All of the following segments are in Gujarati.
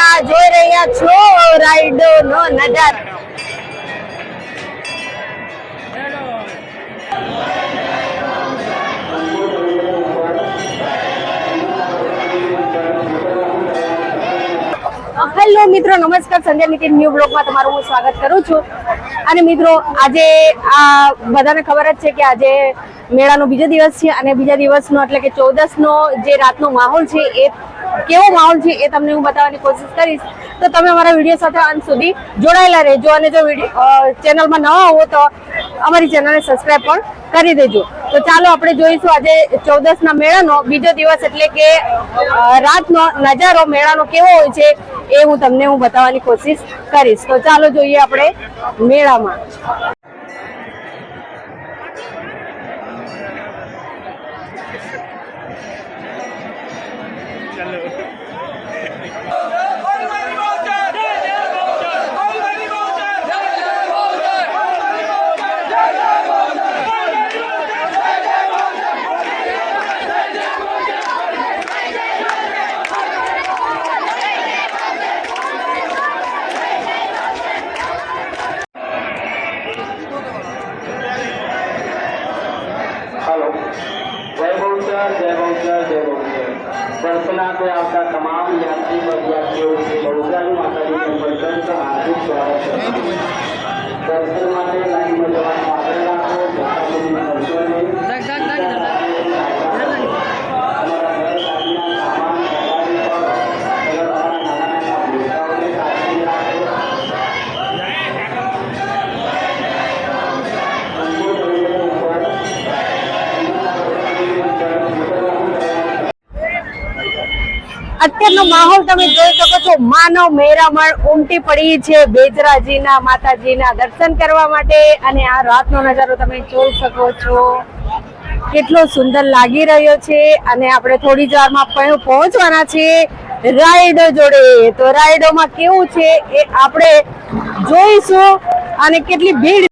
આ જોઈ રહ્યા છો રાઈડો નો નજારો હેલો મિત્રો, નમસ્કાર. સંજય નીતિન ન્યૂ બ્લોગમાં તમારું હું સ્વાગત કરું છું. અને મિત્રો, આજે આ બધાને ખબર જ છે કે આજે મેળાનો બીજો દિવસ છે અને બીજા દિવસનો એટલે કે ચૌદસનો જે રાતનો માહોલ છે એ કેવો માહોલ છે એ તમને હું બતાવવાની કોશિશ કરીશ. તો તમે અમારા વીડિયો સાથે અંત સુધી જોડાયેલા રહેજો અને જો વીડિયો ચેનલમાં નવા હો તો અમારી ચેનલને સબસ્ક્રાઈબ પણ કરી દેજો. તો ચાલો આપણે જોઈશું આજે ચૌદસના મેળાનો બીજો દિવસ એટલે કે રાતનો નજારો મેળાનો કેવો હોય છે એ હું તમને હું બતાવવાની કોશિશ કરીશ. તો ચાલો જોઈએ આપણે મેળામાં દર્શનાર્થે આવતા તમામ યાત્રી પદયાત્રીઓ બહુચરની અત્યારનો માહોલ તમે જોઈ શકો છો. માનવ મેરામણ ઉમટી પડી છે બેજરાજીના માતાજીના દર્શન કરવા માટે અને આ રાતનો નજારો તમે જોઈ શકો છો. કેટલો સુંદર લાગી રહ્યો છે અને આપણે થોડી જ વારમાં પહોંચવાના છીએ રાઈડો જોડે. તો રાઈડોમાં કેવું છે એ આપણે જોઈશું અને કેટલી ભીડ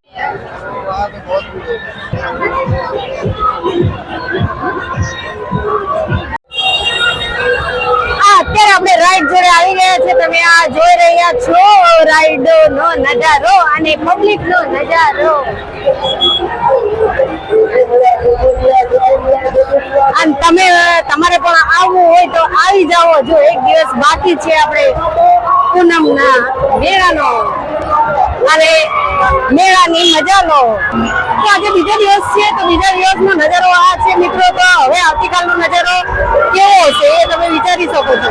આપણે રાઈડ જોડે આવી ગયા છે. તમે આ જોઈ રહ્યા છો રાઈડો નો નજારો અને પબ્લિક નો નજારો. અને તમે, તમારે પણ આવવું હોય તો આવી જાઓ. જો એક દિવસ બાકી છે આપણે પૂનમના મેળાનો. અને મેળાની મજા લો તો આજે બીજો દિવસ છે, તો બીજા દિવસનો નજારો આ છે મિત્રો, તો હવે આવતીકાલનો નજારો કેવો હશે એ તમે વિચારી શકો છો.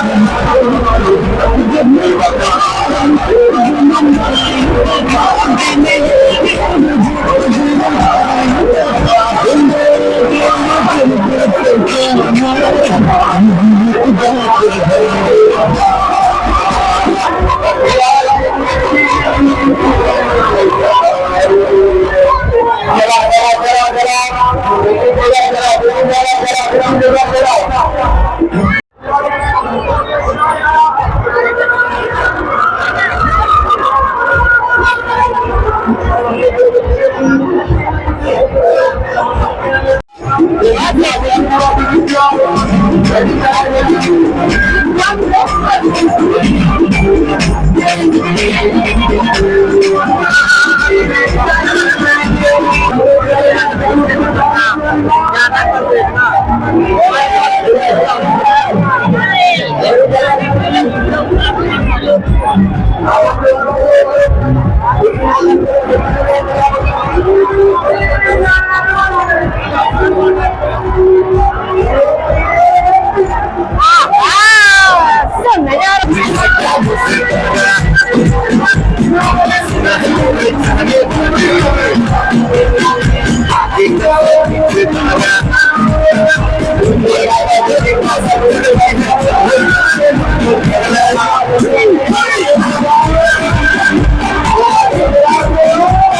આ, આ, શું નજારો